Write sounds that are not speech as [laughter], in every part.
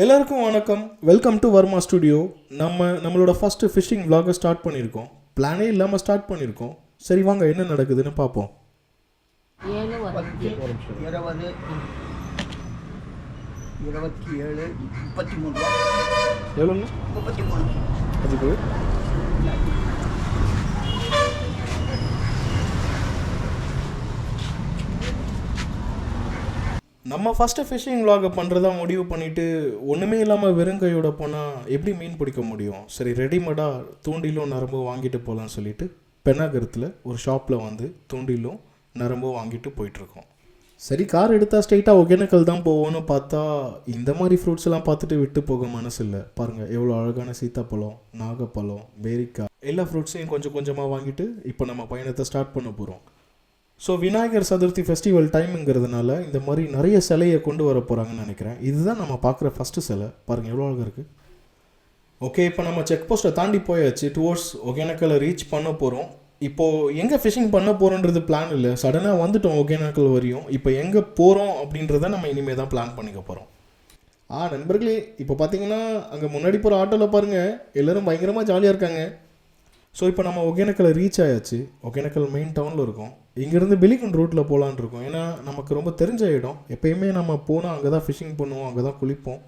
எல்லாருக்கும் வணக்கம். Welcome to Verma studio நம்ம நம்மளோட ஃபஸ்ட்டு ஃபிஷிங் vlog ஸ்டார்ட் பண்ணியிருக்கோம். பிளானே இல்லாமல் ஸ்டார்ட் பண்ணியிருக்கோம். சரி வாங்க என்ன நடக்குதுன்னு பார்ப்போம். ஏழு இருபது இருபத்தி ஏழு முப்பத்தி மூணு. ரூபா எவ்வளோங்க? முப்பத்தி மூணு. அதுக்கு நம்ம ஃபஸ்ட்டு ஃபிஷிங் vlog பண்ணுறதா முடிவு பண்ணிவிட்டு ஒன்றுமே இல்லாமல் வெறுங்கையோட போனால் எப்படி மீன் பிடிக்க முடியும்? சரி ரெடிமேடாக தூண்டிலும் நரம்பும் வாங்கிட்டு போகலான்னு சொல்லிட்டு பெண்ணாகரத்தில் ஒரு ஷாப்பில் வந்து தூண்டிலும் நரம்பும் வாங்கிட்டு போயிட்டுருக்கோம். சரி கார் எடுத்தால் ஸ்ட்ரெயிட்டாக ஒகேனக்கல் தான் போவோம்னு பார்த்தா இந்த மாதிரி ஃப்ரூட்ஸ் எல்லாம் பார்த்துட்டு விட்டு போக மனசு இல்லை. பாருங்கள் எவ்வளோ அழகான சீத்தாப்பழம் நாகப்பழம் பேரிக்காய் எல்லா ஃப்ரூட்ஸையும் கொஞ்சம் கொஞ்சமாக வாங்கிட்டு இப்போ நம்ம பயணத்தை ஸ்டார்ட் பண்ண போகிறோம் ஸோ விநாயகர் சதுர்த்தி ஃபெஸ்டிவல் டைமுங்கிறதுனால இந்த மாதிரி நிறைய சிலையை கொண்டு வர போகிறாங்கன்னு நினைக்கிறேன். இதுதான் நம்ம பார்க்குற ஃபஸ்ட்டு சிலை. பாருங்கள் எவ்வளோ அழகாக இருக்குது ஓகே இப்போ நம்ம செக் போஸ்ட்டை தாண்டி போயாச்சு. டுவோர்ட்ஸ் ஒகேனக்கலை ரீச் பண்ண போகிறோம் இப்போது எங்கே ஃபிஷிங் பண்ண போகிறோன்றது பிளான் இல்லை. சடனாக வந்துட்டோம் ஒகேனக்கல் வரையும். இப்போ எங்கே போகிறோம் அப்படின்றத நம்ம இனிமேல் தான் பிளான் பண்ணிக்க போகிறோம் ஆ நண்பர்களே இப்போ பார்த்தீங்கன்னா அங்கே முன்னாடி போகிற ஆட்டோவில் பாருங்கள் எல்லோரும் பயங்கரமாக ஜாலியாக இருக்காங்க. ஸோ இப்போ நம்ம ஒகேனக்கலை ரீச் ஆயாச்சு. ஒகேனக்கல் மெயின் டவுனில் இருக்கோம். இங்கேருந்து பெலிகன் ரூட்டில் போகலான் இருக்கோம். ஏன்னா நமக்கு ரொம்ப தெரிஞ்ச இடம். எப்பயுமே நம்ம போனால் அங்கே தான் ஃபிஷிங் பண்ணுவோம் அங்கே தான் குளிப்போம்.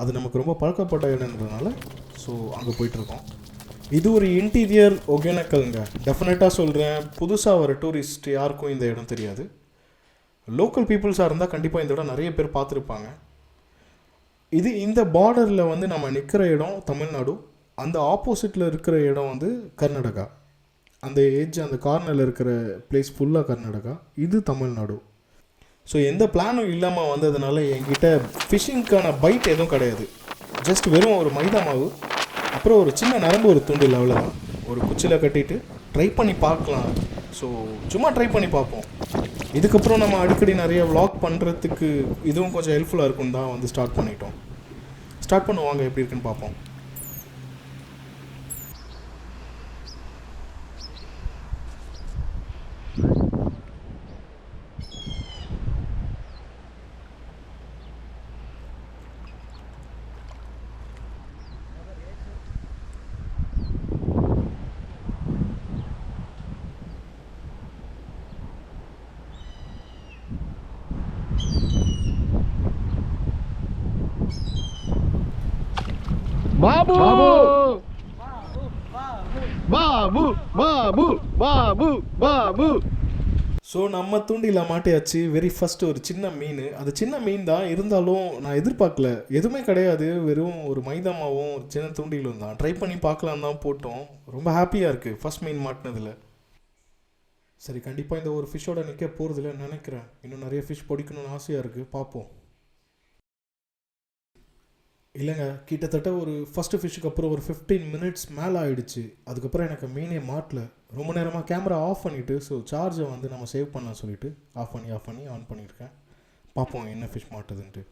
அது நமக்கு ரொம்ப பழக்கப்பட்ட இடம்ன்றதுனால ஸோ அங்கே போயிட்டுருக்கோம் இது ஒரு இன்டீரியர் ஒகேனக்கல்ங்க டெஃபினட்டாக சொல்கிறேன் புதுசாக வர டூரிஸ்ட் யாருக்கும் இந்த இடம் தெரியாது. லோக்கல் பீப்புள்ஸாக இருந்தால் கண்டிப்பாக இந்த இடம் நிறைய பேர் பார்த்துருப்பாங்க. இது இந்த பார்டரில் வந்து நம்ம நிற்கிற இடம் தமிழ்நாடு. அந்த ஆப்போசிட்டில் இருக்கிற இடம் வந்து கர்நாடகா. அந்த ஏஜ் அந்த கார்னரில் இருக்கிற பிளேஸ் ஃபுல்லாக கர்நாடகா. இது தமிழ்நாடு. ஸோ எந்த பிளானும் இல்லாமல் வந்ததுனால என்கிட்ட ஃபிஷிங்க்கான பைட் எதுவும் கிடையாது. ஜஸ்ட் வெறும் ஒரு மைதா மாவு அப்புறம் ஒரு சின்ன நரம்பு ஒரு துண்டு லெவலில் ஒரு குச்சியில் கட்டிட்டு ட்ரை பண்ணி பார்க்கலாம். ஸோ சும்மா ட்ரை பண்ணி பார்ப்போம். இதுக்கப்புறம் நம்ம அடிக்கடி நிறைய vlog பண்ணுறதுக்கு இதுவும் கொஞ்சம் ஹெல்ப்ஃபுல்லாக இருக்கும் தான் வந்து ஸ்டார்ட் பண்ணிட்டோம். ஸ்டார்ட் பண்ணுவாங்க எப்படி இருக்குன்னு பார்ப்போம். பாபு பாபு பாபு பாபு பாபு ஸோ நம்ம தூண்டியில் மாட்டியாச்சு. வெரி ஃபஸ்ட்டு ஒரு சின்ன மீன். அது சின்ன மீன் தான் இருந்தாலும் நான் எதிர்பார்க்கல. எதுவுமே கிடையாது. வெறும் ஒரு மைதாமாவும் ஒரு சின்ன தூண்டிலும் தான். ட்ரை பண்ணி பார்க்கலாம் தான் போட்டோம். ரொம்ப ஹாப்பியாக இருக்குது ஃபஸ்ட் மீன் மாட்டினதில். சரி கண்டிப்பாக இந்த ஒரு ஃபிஷ்ஷோட நிற்க போகிறதில்ல நினைக்கிறேன். இன்னும் நிறைய ஃபிஷ் பிடிக்கணும்னு ஆசையாக இருக்குது பார்ப்போம். இல்லைங்க கிட்டத்தட்ட ஒரு ஃபஸ்ட்டு ஃபிஷ்ஷுக்கு அப்புறம் ஒரு ஃபிஃப்டீன் மினிட்ஸ் மேலே ஆகிடுச்சு அதுக்கப்புறம் எனக்கு மீனே மாட்டல. ரொம்ப நேரமாக கேமரா ஆஃப் பண்ணிவிட்டு ஸோ சார்ஜை வந்து நம்ம சேவ் பண்ண சொல்லிட்டு ஆஃப் பண்ணி ஆஃப் பண்ணி ஆன் பண்ணியிருக்கேன். பார்ப்போம் என்ன ஃபிஷ் மாட்டுதுன்ட்டு.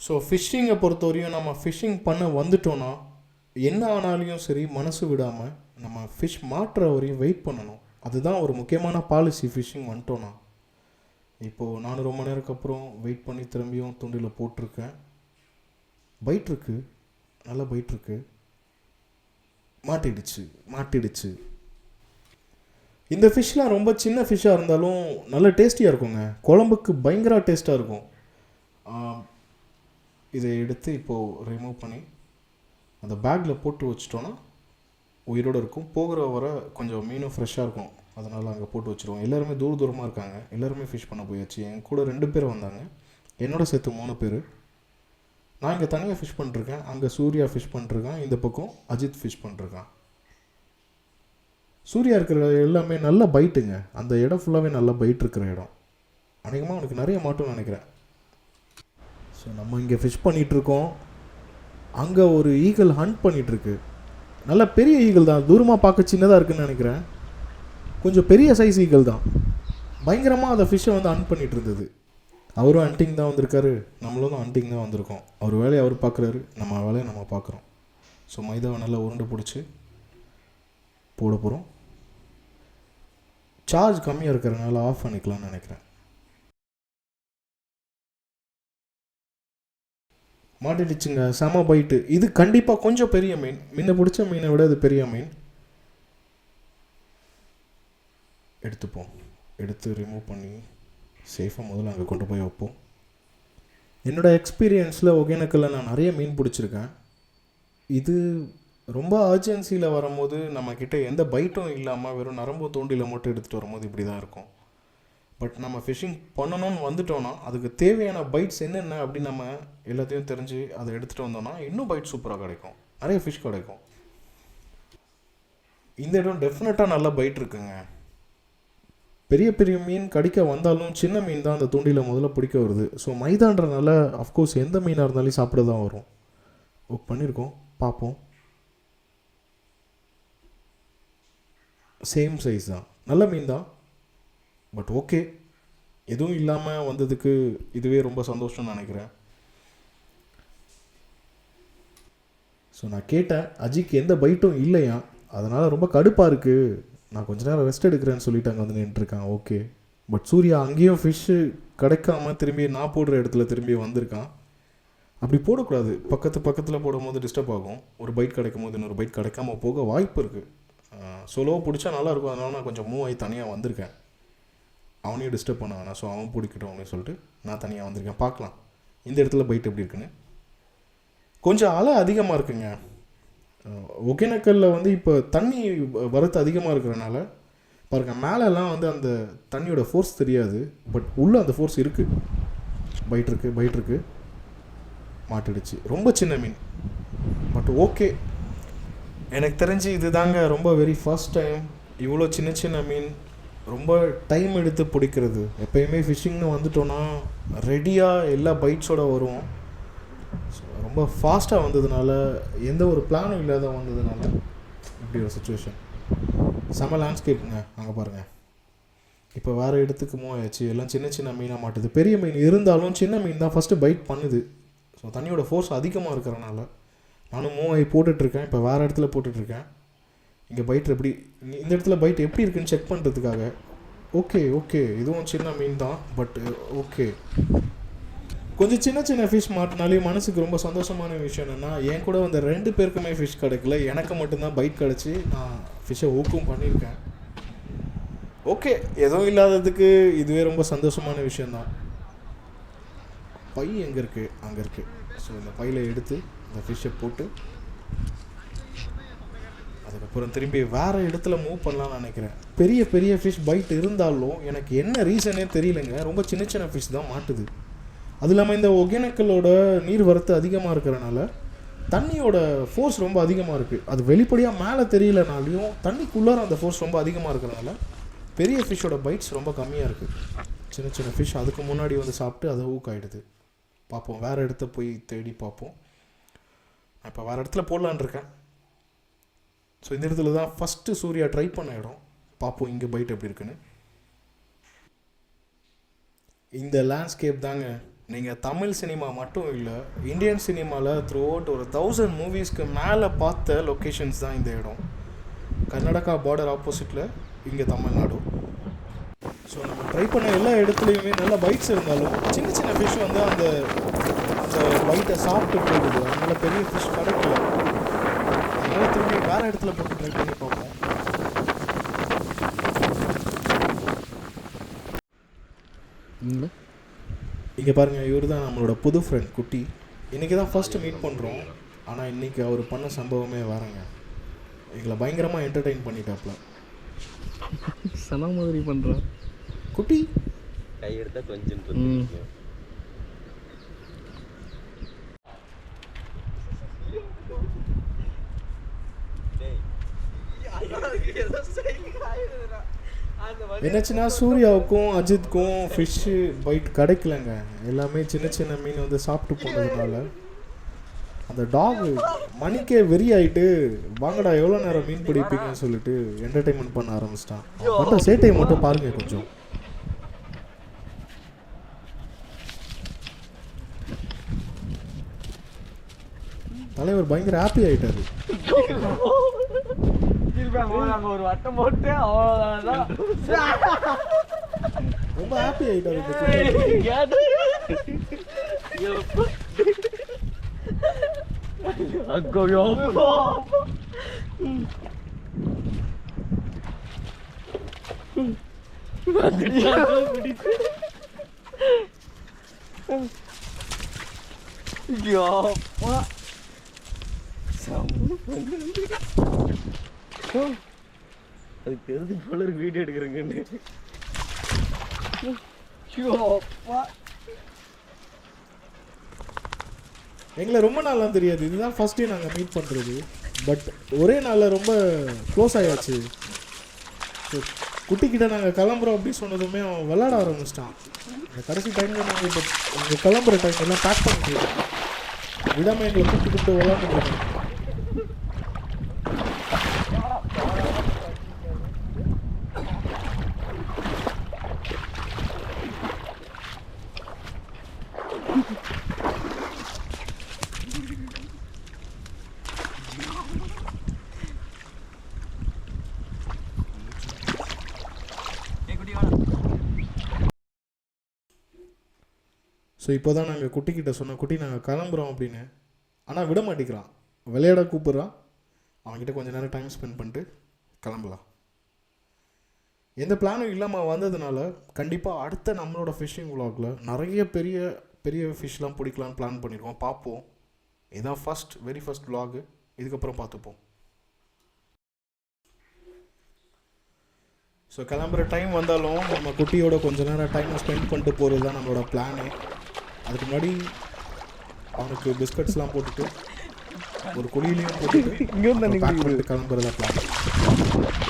ஸோ ஃபிஷ்ஷிங்கை பொறுத்தவரையும் நம்ம ஃபிஷ்ஷிங் பண்ண வந்துட்டோன்னா என்ன ஆனாலையும் சரி மனசு விடாமல் நம்ம ஃபிஷ் மாட்டுற வரையும் வெயிட் பண்ணணும். அதுதான் ஒரு முக்கியமான பாலிசி ஃபிஷ்ஷிங் வந்துட்டோன்னா இப்போது நானும் ரொம்ப நேரத்துக்கு அப்புறம் வெயிட் பண்ணி திரும்பியும் துண்டில் போட்டிருக்கேன். பைட் நல்லா பைட் மாட்டிடுச்சு மாட்டிடுச்சு. இந்த ஃபிஷ்லாம் ரொம்ப சின்ன ஃபிஷ்ஷாக இருந்தாலும் நல்ல டேஸ்டியாக இருக்குங்க. குழம்புக்கு பயங்கர டேஸ்ட்டாக இருக்கும். இதை எடுத்து இப்போது ரிமூவ் பண்ணி அந்த பேக்கில் போட்டு வச்சிட்டோன்னா உயிரோடு இருக்கும். போகிற வர கொஞ்சம் மீனும் ஃப்ரெஷ்ஷாக இருக்கும். அதனால் அங்கே போட்டு வச்சுருவோம். எல்லாருமே தூர தூரமாக இருக்காங்க. எல்லாருமே ஃபிஷ் பண்ண போயாச்சு. என் கூட ரெண்டு பேர் வந்தாங்க. என்னோட சேர்த்து மூணு பேர். நான் இங்கே தனியாக ஃபிஷ் பண்ணிருக்கேன் அங்கே சூர்யா ஃபிஷ் பண்ணிருக்கான் இந்த பக்கம் அஜித் ஃபிஷ் பண்ணிருக்கான் சூர்யா இருக்கிற எல்லாமே நல்ல பைட்டுங்க அந்த இடம் ஃபுல்லாகவே நல்லா பைட் இருக்கிற இடம். அநேகமாக அவனுக்கு நிறைய மாட்டும்னு நினைக்கிறேன். ஸோ நம்ம இங்கே ஃபிஷ் பண்ணிகிட்ருக்கோம் அங்கே ஒரு ஈகிள் ஹண்ட் பண்ணிகிட்ருக்கு நல்ல பெரிய ஈகிள் தான். தூரமாக பார்க்க சின்னதாக இருக்குன்னு நினைக்கிறேன். கொஞ்சம் பெரிய சைஸ் ஈகிள் தான். பயங்கரமாக அந்த ஃபிஷ்ஷை வந்து ஹண்ட் பண்ணிகிட்டு இருந்தது. அவரும் ஹண்டிங் தான் வந்திருக்காரு. நம்மளும் தான் ஹண்டிங் தான் வந்திருக்கோம். அவர் வேலையை அவர் பார்க்குறாரு. நம்ம வேலையை நம்ம பார்க்குறோம். ஸோ மைதாவை நல்லா உருண்டை பிடிச்சி போட போகிறோம் சார்ஜ் கம்மியாக இருக்கிறனால ஆஃப் பண்ணிக்கலாம்னு நினைக்கிறேன். மாட்டிடுச்சுங்க. செம பைட்டு இது கண்டிப்பாக கொஞ்சம் பெரிய மீன். முன்ன பிடிச்ச மீனை விட இது பெரிய மீன். எடுத்துப்போம். எடுத்து ரிமூவ் பண்ணி சேஃபாக முதல்ல அங்கே கொண்டு போய் வைப்போம். என்னோட எக்ஸ்பீரியன்ஸில் ஒகேனக்கல்ல நான் நிறைய மீன் பிடிச்சிருக்கேன். இது ரொம்ப அர்ஜென்சியில் வரும்போது நம்மக்கிட்ட எந்த பைட்டும் இல்லாமல் வெறும் நரம்பு தூண்டியில் மட்டும் எடுத்துகிட்டு வரும்போது இப்படி தான் இருக்கும். பட் நம்ம ஃபிஷிங் பண்ணணும்னு வந்துட்டோன்னா அதுக்கு தேவையான பைட்ஸ் என்னென்ன அப்படின்னு நம்ம எல்லாத்தையும் தெரிஞ்சு அதை எடுத்துகிட்டு வந்தோம்னா இன்னும் பைட் சூப்பராக கிடைக்கும். நிறைய ஃபிஷ் கிடைக்கும். இந்த இடம் டெஃபினட்டாக நல்ல பைட் இருக்குங்க. பெரிய பெரிய மீன் கடிக்க வந்தாலும் சின்ன மீன் தான் அந்த தூண்டியில் முதல்ல பிடிக்க வருது. ஸோ மைதான்றனால அஃப்கோர்ஸ் எந்த மீனாக இருந்தாலும் சாப்பிட தான் வரும். புக் பண்ணியிருக்கோம் பார்ப்போம். சேம் சைஸ் தான். நல்ல மீன் தான். பட் ஓகே எதுவும் இல்லாமல் வந்ததுக்கு இதுவே ரொம்ப சந்தோஷம்னு நினைக்கிறேன். ஸோ நான் கேட்டேன். அஜிக்கு எந்த பைட்டும் இல்லையா அதனால் ரொம்ப கடுப்பாக இருக்குது நான் கொஞ்ச நேரம் ரெஸ்ட் எடுக்கிறேன்னு சொல்லிட்டு அங்கே வந்து நின்றுருக்கான். ஓகே பட் சூர்யா அங்கேயும் ஃபிஷ்ஷு கிடைக்காம திரும்பி நான் போடுற இடத்துல திரும்பி வந்திருக்கான். அப்படி போடக்கூடாது. பக்கத்து பக்கத்தில் போடும் போது டிஸ்டர்ப் ஆகும். ஒரு பைட் கிடைக்கும் போது இன்னொரு பைட் கிடைக்காம போக வாய்ப்பு இருக்குது சொலோவாக பிடிச்சா நல்லாயிருக்கும் அதனால நான் கொஞ்சம் மூவ் ஆகி தனியாக வந்திருக்கேன். அவனையும் டிஸ்டர்ப் பண்ண வேணாம். ஸோ அவன் பிடிக்கட்டும் அப்படின்னு சொல்லிட்டு நான் தனியாக வந்திருக்கேன். பார்க்கலாம். இந்த இடத்துல பைட் எப்படி இருக்குன்னு. கொஞ்சம் அலை அதிகமாக இருக்குங்க. ஒகேனக்கல்லில் ஒகேனக்கல்ல வந்து இப்போ தண்ணி வ- வரத்து அதிகமாக இருக்கிறனால பாருங்க மேலெல்லாம் வந்து அந்த தண்ணியோட ஃபோர்ஸ் தெரியாது பட் உள்ளே அந்த ஃபோர்ஸ் இருக்குது பைட் பயிட்ருக்கு பைட் மாட்டிடுச்சு. ரொம்ப சின்ன மீன். பட் ஓகே எனக்கு தெரிஞ்சு இதுதாங்க ரொம்ப வெரி ஃபர்ஸ்ட் டைம் இவ்வளோ சின்ன சின்ன மீன். ரொம்ப டைம் எடுத்து பிடிக்கிறது. எப்பயுமே ஃபிஷ்ஷிங்னு வந்துட்டோன்னா ரெடியாக எல்லா பைட்ஸோட வரும் ரொம்ப ஃபாஸ்ட்டாக வந்ததுனால எந்த ஒரு பிளானும் இல்லாத வந்ததுனால இப்படி ஒரு சுச்சுவேஷன் செம லேண்ட்ஸ்கேப்புங்க அங்கே பாருங்கள் இப்போ வேறு இடத்துக்கு மூவ் ஆயிடுச்சு எல்லாம் சின்ன சின்ன மீனாக மாட்டுது. பெரிய மீன் இருந்தாலும் சின்ன மீன் தான் ஃபஸ்ட்டு பைட் பண்ணுது. ஸோ தண்ணியோட ஃபோர்ஸ் அதிகமாக இருக்கிறனால நானும் மூவ் ஆகி போட்டுட்ருக்கேன். இப்போ வேறு இடத்துல போட்டுட்ருக்கேன். இங்கே பைட் எப்படி இந்த- இந்த இடத்துல பைட் எப்படி இருக்குன்னு செக் பண்ணுறதுக்காக ஓகே ஓகே இதுவும் சின்ன மீன் தான் பட் ஓகே கொஞ்சம் சின்ன சின்ன ஃபிஷ் மாட்டினாலே மனசுக்கு ரொம்ப சந்தோஷமான விஷயம் என்னென்னா என் கூட வந்த ரெண்டு பேருக்குமே ஃபிஷ் கிடைக்கல. எனக்கு மட்டும்தான் பைட் கிடச்சி நான் ஃபிஷ்ஷை ஊக்கும் பண்ணியிருக்கேன். ஓகே எதுவும் இல்லாததுக்கு இதுவே ரொம்ப சந்தோஷமான விஷயந்தான் பை எங்கே இருக்குது அங்கே இருக்குது ஸோ இந்த பையில் எடுத்து இந்த ஃபிஷ்ஷை போட்டு அதுக்கப்புறம் திரும்பி வேறு இடத்துல மூவ் பண்ணலாம்னு நினைக்கிறேன். பெரிய பெரிய ஃபிஷ் பைட் இருந்தாலும் எனக்கு என்ன ரீசனே தெரியலங்க. ரொம்ப சின்ன சின்ன ஃபிஷ் தான் மாட்டுது. அது இல்லாமல் இந்த ஒகேனக்கலோட நீர் வரத்து அதிகமாக இருக்கிறனால தண்ணியோட ஃபோர்ஸ் ரொம்ப அதிகமாக இருக்குது அது வெளிப்படையாக மேலே தெரியலனாலையும் தண்ணிக்குள்ளார அந்த ஃபோர்ஸ் ரொம்ப அதிகமாக இருக்கிறனால பெரிய ஃபிஷ்ஷோட பைட்ஸ் ரொம்ப கம்மியாக இருக்குது சின்ன சின்ன ஃபிஷ் அதுக்கு முன்னாடி வந்து சாப்பிட்டு அதை ஊக்காயிடுது பார்ப்போம். வேறு இடத்த போய் தேடி பார்ப்போம். நான் இப்போ வேறு இடத்துல போடலான்னு இருக்கேன். ஸோ இந்த இடத்துல தான் ஃபஸ்ட்டு சூர்யா ட்ரை பண்ண இடம். பார்ப்போம் இங்கே பைட் எப்படி இருக்குன்னு. இந்த லேண்ட்ஸ்கேப் தாங்க நீங்கள் தமிழ் சினிமா மட்டும் இல்லை இந்தியன் சினிமாவில் த்ரூ அவுட் ஒரு தௌசண்ட் மூவிஸ்க்கு மேலே பார்த்த லொக்கேஷன்ஸ் தான் இந்த இடம். கர்நாடகா பார்டர் ஆப்போசிட்டில் இங்கே தமிழ்நாடு. ஸோ நம்ம ட்ரை பண்ண எல்லா இடத்துலையுமே நல்ல பைட்ஸ் இருந்தாலும் சின்ன சின்ன ஃபிஷ் வந்து அந்த அந்த பைட்டை சாப்பிட்டு போயிடுது அதனால் பெரிய ஃபிஷ் கிடைக்கல. அதனால் திரும்பி வேறு இடத்துல போட்டு ட்ரை பண்ணி பார்ப்போம். இல்லை இங்கே பாருங்கள் இவர் தான் நம்மளோட புது ஃப்ரெண்ட் குட்டி. இன்றைக்கி தான் ஃபஸ்ட்டு மீட் பண்ணுறோம் ஆனால் இன்றைக்கி அவர் பண்ண சம்பவமே வேறங்க. எங்களை பயங்கரமாக என்டர்டெயின் பண்ணிட்டாப்ல. சன மாதிரி பண்ணுறான் குட்டி. கையெடுத்தா கொஞ்சம் என்னாச்சுன்னா சூர்யாவுக்கும் அஜித்துக்கும் ஃபிஷ்ஷு பைட் கிடைக்கலங்க. எல்லாமே சின்ன சின்ன மீன் வந்து சாப்பிட்டு போனதுனால. அந்த டாக் மணிக்கே வெறி ஆயிட்டு வாங்கடா எவ்வளோ நேரம் மீன் பிடிப்பீங்கன்னு சொல்லிட்டு என்டர்டைன்மெண்ட் பண்ண ஆரம்பிச்சிட்டான். மட்டும் சேட்டையை மட்டும் பாருங்க கொஞ்சம். தலைவர் பயங்கர ஹாப்பி ஆயிட்டாரு [laughs] ஒரு வட்டம் போட்டு அவ்வளோதான் [laughs] ரொம்ப ஹாப்பி. ஐயோ. யப்பா அது தெரிஞ்சு போல ஒரு வீடியோ எடுக்கிறேங்கன்னு எங்களை ரொம்ப நாளாக தெரியாது. இதுதான் ஃபர்ஸ்ட் டே நாங்கள் மீட் பண்ணுறது பட் ஒரே நாளில் ரொம்ப க்ளோஸ் ஆயாச்சு. குட்டிக்கிட்ட நாங்கள் கிளம்புறோம் அப்படின்னு சொன்னதுமே அவன் விளாட ஆரம்பிச்சிட்டான். அந்த கடைசி டைமில் நாங்கள் இப்போ இங்கே கிளம்புற டைம் எல்லாம் பேக் பண்ணிட்டு விடாமல் எங்களை கூப்பிட்டு கூப்பிட்டு விளாண்டுருக்கோம் ஸோ இப்போ தான் நாங்கள் குட்டிக்கிட்ட சொன்னோம் குட்டி நாங்கள் கிளம்புறோம் அப்படின்னு. ஆனால் விட மாட்டேங்கிறான். விளையாட கூப்பிட்றான். அவன்கிட்ட கொஞ்ச நேரம் டைம் ஸ்பெண்ட் பண்ணிட்டு கிளம்பலாம். எந்த பிளானும் இல்லாமல் வந்ததுனால கண்டிப்பாக அடுத்த நம்மளோட ஃபிஷ்ஷிங் vlogல நிறைய பெரிய பெரிய ஃபிஷ்லாம் பிடிக்கலான்னு பிளான் பண்ணிடுவோம் பார்ப்போம். இதான் ஃபர்ஸ்ட் வெரி ஃபஸ்ட் vlog. இதுக்கப்புறம் பார்த்துப்போம். ஸோ கிளம்புற டைம் வந்தாலும் நம்ம குட்டியோட கொஞ்ச நேரம் டைம் ஸ்பெண்ட் பண்ணிட்டு போகிறது தான் நம்மளோட பிளானு அதுக்கு முன்னாடி அவனுக்கு பிஸ்கட்ஸ்லாம் போட்டுட்டு ஒரு குழியிலையும் போட்டுட்டு பண்ணிட்டு கிளம்புறதா பிளான்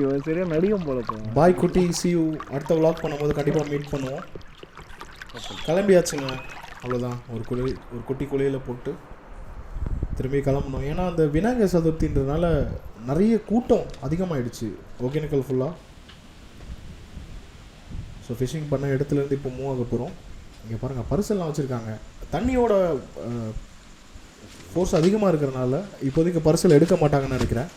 இவன் சரியா நடிகம் போல பாய் குட்டி. சியூ அடுத்த விளாக் பண்ணும்போது கண்டிப்பாக மீட் பண்ணுவோம். கிளம்பியாச்சுங்க. அவ்வளோதான் ஒரு குழி ஒரு குட்டி குழியில் போட்டு திரும்பி கிளம்பணும். ஏன்னா அந்த விநாயகர் சதுர்த்தின்றதுனால நிறைய கூட்டம் அதிகமாகிடுச்சு ஒகேனக்கல் ஃபுல்லாக ஸோ ஃபிஷிங் பண்ண இடத்துலேருந்து இப்போ மூவ் ஆக போகிறோம் இங்கே பாருங்கள் பரிசெல்லாம் வச்சுருக்காங்க. தண்ணியோட ஃபோர்ஸ் அதிகமாக இருக்கிறனால இப்போதைக்கு பரிசல் எடுக்க மாட்டாங்கன்னு நினைக்கிறேன்.